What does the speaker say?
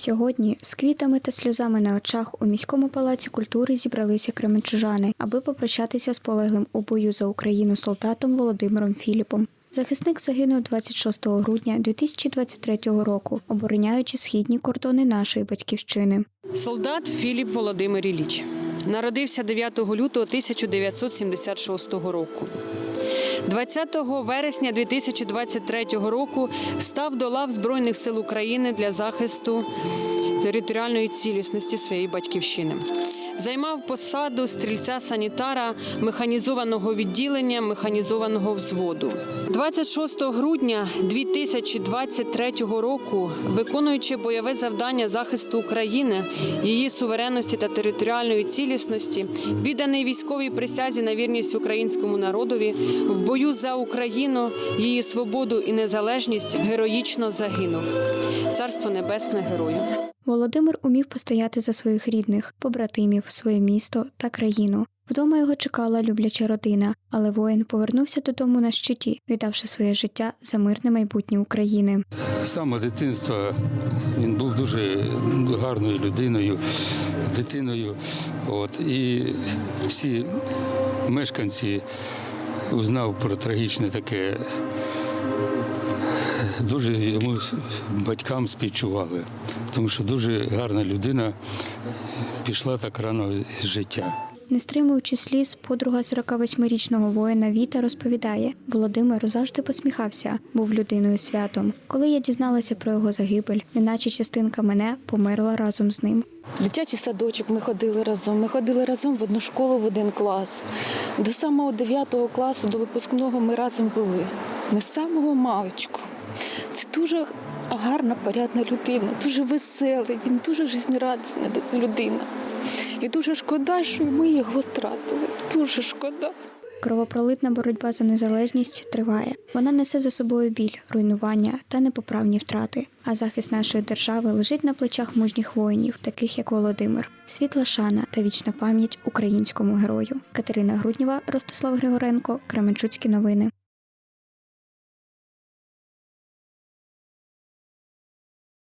Сьогодні з квітами та сльозами на очах у міському палаці культури зібралися кременчужани, аби попрощатися з полеглим у бою за Україну солдатом Володимиром Філіпом. Захисник загинув 26 грудня 2023 року, обороняючи східні кордони нашої батьківщини. Солдат Філіп Володимир Ілліч. Народився 9 лютого 1976 року. 20 вересня 2023 року став до лав Збройних сил України для захисту територіальної цілісності своєї батьківщини. Займав посаду стрільця-санітара механізованого відділення механізованого взводу. 26 грудня 2023 року, виконуючи бойове завдання захисту України, її суверенності та територіальної цілісності, відданий військовій присязі на вірність українському народові, в бою за Україну, її свободу і незалежність героїчно загинув. Царство небесне герою. Володимир умів постояти за своїх рідних, побратимів, своє місто та країну. Вдома його чекала любляча родина, але воїн повернувся додому на щиті, віддавши своє життя за мирне майбутнє України. З самого дитинства він був дуже гарною людиною, дитиною. От, і всі мешканці узнав про трагічне таке. Дуже йому батькам співчували, тому що дуже гарна людина пішла так рано з життя. Не стримуючи сліз, подруга 48-річного воїна Віта розповідає: Володимир завжди посміхався, був людиною святом. Коли я дізналася про його загибель, неначе частинка мене померла разом з ним. Дитячий садочок ми ходили разом. Ми ходили разом в одну школу в один клас. До самого 9 класу, до випускного ми разом були. Ми з самого маличку. Це дуже гарна, порядна людина, дуже веселий, він дуже жизнерадісна людина. І дуже шкода, що ми його втратили. Дуже шкода. Кровопролитна боротьба за незалежність триває. Вона несе за собою біль, руйнування та непоправні втрати. А захист нашої держави лежить на плечах мужніх воїнів, таких як Володимир. Світла шана та вічна пам'ять українському герою. Катерина Груднєва, Ростислав Григоренко, Кременчуцькі новини.